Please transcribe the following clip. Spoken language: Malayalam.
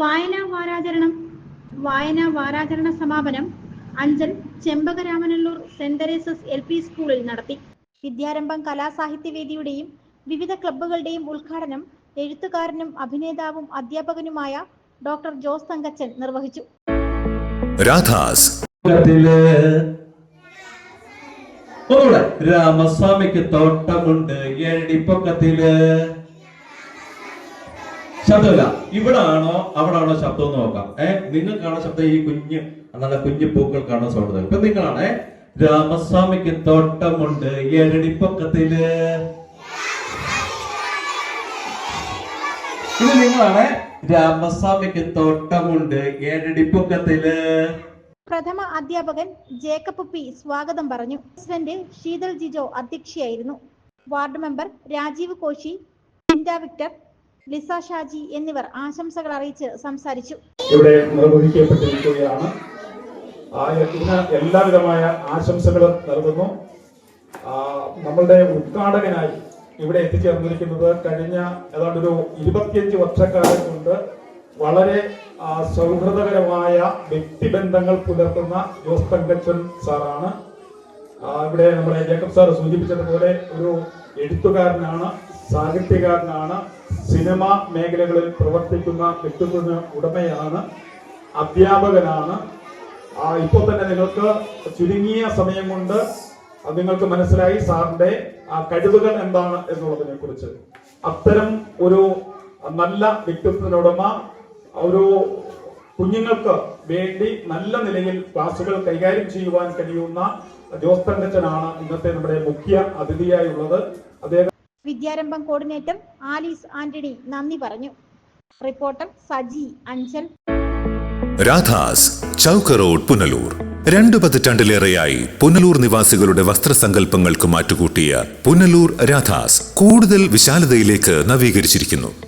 വായനാ വാരാചരണം വായനാ വാരാചരണ സമാപനം Anchal Chempakaramanallur saint Teresa's L P സ്കൂളിൽ നടത്തി. വിദ്യാരംഭം കലാസാഹിത്യവേദിയുടെയും വിവിധ ക്ലബ്ബുകളുടെയും ഉദ്ഘാടനം എഴുത്തുകാരനും അഭിനേതാവും അധ്യാപകനുമായ ഡോക്ടർ ജോസ് തങ്കച്ചൻ നിർവഹിച്ചു. രാധാസ്. രാമസ്വാമിക്ക് തോട്ടമുണ്ട് ഏഴടിപ്പൊക്കത്തിൽ. ശബ്ദമില്ല. ഇവിടാണോ ആണോ ശബ്ദം എന്ന് നോക്കാം. നിങ്ങൾ നിങ്ങൾക്കാണോ ശബ്ദം ഈ കുഞ്ഞ് നല്ല കുഞ്ഞു പൂക്കൾക്കാണോ സൗണ്ട് ഇപ്പൊ നിങ്ങളാണ് രാമസ്വാമിക്ക് തോട്ടമുണ്ട് ഏഴടിപ്പൊക്കത്തിൽ ഇത് നിങ്ങളാണ് രാമസ്വാമിക്ക് തോട്ടമുണ്ട് ഏഴടിപ്പൊക്കത്തിൽ പ്രഥമ അധ്യാപകൻ ജേക്കബ് പി. സ്വാഗതം പറഞ്ഞു. President Sheethal Jijo അധ്യക്ഷയായിരുന്നു. Ward member Rajeev Koshy India Victor Liza Shaji എന്നിവർ ആശംസകൾ അറിയിച്ച് സംസാരിച്ചു. ഇവിടെ നിർവഹിക്കപ്പെട്ടിരിക്കുകയാണ്. എല്ലാവിധമായ ആശംസകളും നൽകുന്നു നമ്മളുടെ ഉദ്ഘാടകനായി ഇവിടെ എത്തിച്ചേർന്നിരിക്കുന്നത് കഴിഞ്ഞ ഏതാണ്ട് ഒരു ഇരുപത്തിയഞ്ച് വർഷക്കാലം കൊണ്ട് വളരെ സൗഹൃദകരമായ വ്യക്തിബന്ധങ്ങൾ പുലർത്തുന്ന ജോസ് തങ്കച്ചൻ സാറാണ്. ഇവിടെ നമ്മുടെ ജേക്കബ് സാർ സൂചിപ്പിച്ചതുപോലെ ഒരു എഴുത്തുകാരനാണ്. സാഹിത്യകാരനാണ്. സിനിമ മേഖലകളിൽ പ്രവർത്തിക്കുന്ന വ്യക്തിത്വത്തിന് ഉടമയാണ്. അധ്യാപകനാണ്. ഇപ്പോൾ തന്നെ നിങ്ങൾക്ക് ചുരുങ്ങിയ സമയം കൊണ്ട് നിങ്ങൾക്ക് മനസ്സിലായി സാറിന്റെ ആ കഴിവുകൾ എന്താണ് എന്നുള്ളതിനെ കുറിച്ച് അത്തരം ഒരു നല്ല വ്യക്തിത്വത്തിനുടമ ഒരു കുഞ്ഞുങ്ങൾക്ക് വേണ്ടി നല്ല നിലയിൽ ക്ലാസുകൾ കൈകാര്യം ചെയ്യുവാൻ കഴിയുന്ന ജോസ് തങ്കച്ചനാണ് ഇന്നത്തെ നമ്മുടെ മുഖ്യ അതിഥിയായുള്ളത്. അദ്ദേഹം വിദ്യാരംഭം കോർഡിനേറ്റർ ആലീസ് ആന്റണി നന്ദി പറഞ്ഞു. Reporter Saji Anchal Radhas Chowk road Punalur. രണ്ടു പതിറ്റാണ്ടിലേറെയായി പുനലൂർ നിവാസികളുടെ വസ്ത്രസങ്കല്പങ്ങൾക്ക് മാറ്റുകൂട്ടിയ പുനലൂർ രാധാസ് കൂടുതൽ വിശാലതയിലേക്ക് നവീകരിച്ചിരിക്കുന്നു.